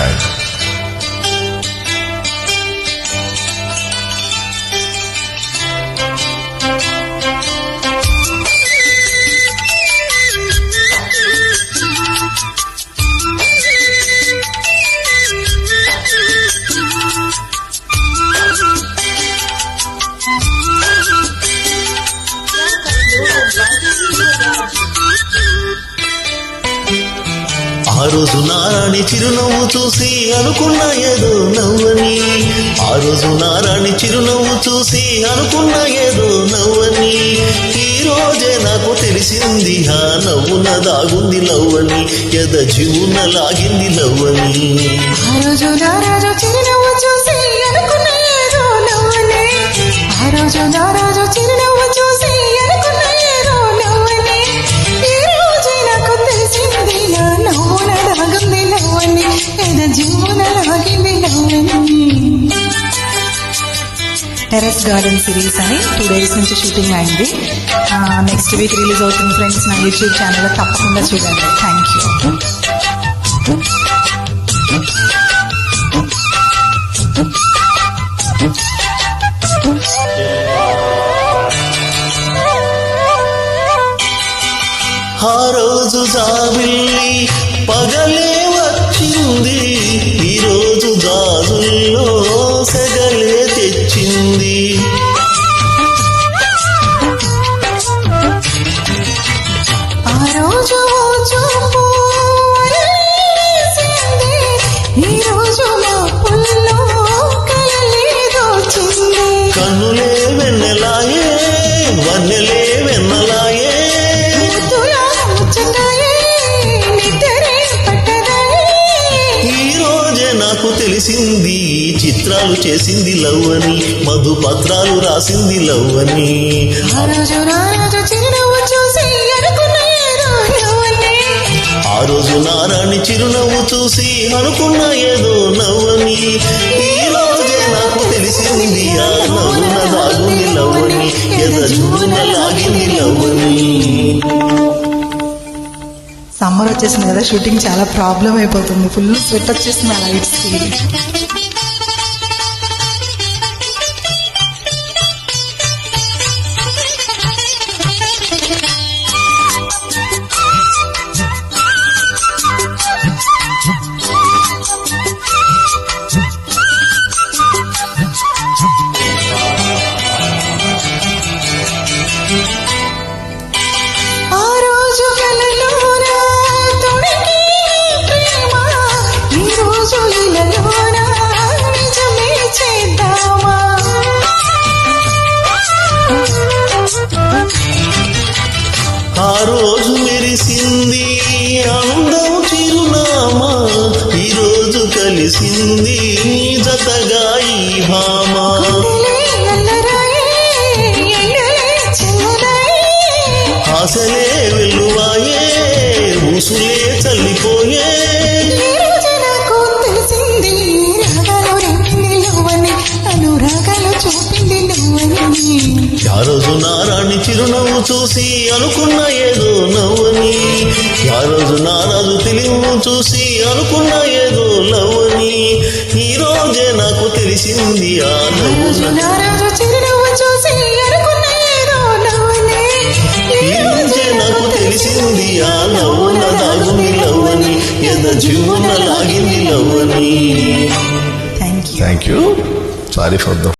Zeit. ఆ రోజు నారాణి చిరునవ్వు చూసి అనుకున్న ఏదో నవ్వని. ఆ రోజు నారాణి చిరునవ్వు చూసి అనుకున్న ఏదో నవ్వని. ఈ రోజే నాకు తెలిసింది ఆ నవ్వున దాగుంది లవ్వని. ఎద జీవున లాగింది లవ్వని. ఆ రోజు నా చిరునవ్వు చూసి అనుకున్న ఏదో నవ్వని. ఆ రోజు నారాజు చిరునవ్వు టెరస్ గార్డెన్ సిరీస్ అని టూ డేస్ నుంచి షూటింగ్ అయింది. నెక్స్ట్ వీక్ రిలీజ్ అవుతుంది ఫ్రెండ్స్ నా యూట్యూబ్ ఛానల్ తప్పకుండా చూడండి. థ్యాంక్ యూ ఆ రోజు జాబిల్లి పగలే వచ్చింది. నాకు తెలిసింది చిత్రాలు చేసింది లవ్వని మధు పత్రాలు రాసింది లవ్వని ఆ రోజు నారాణి చిరునవ్వు చూసి అనుకున్న ఏదో నవ్వని సమ్మర్ వచ్చేసింది కదా షూటింగ్ చాలా ప్రాబ్లం అయిపోతుంది. ఫుల్ స్వెట్ వచ్చేసింది ఆ లైట్స్ you ఊసులే చల్లిపోయే రోజు నాకు తెలిసింది రాగాలు రెండింది నువ్వని అనురాగాలు చూపింది నువ్వని. ఆ రోజు నారాణి చిరునవ్వు చూసి అనుకున్న ఏదో నవ్వని. ఆ రోజు నారాజు తెలివు చూసి అనుకున్న ఏదో నవ్వని. ఈ రోజే నాకు తెలిసింది ఆ రోజు Thank you. Thank you. Sorry for the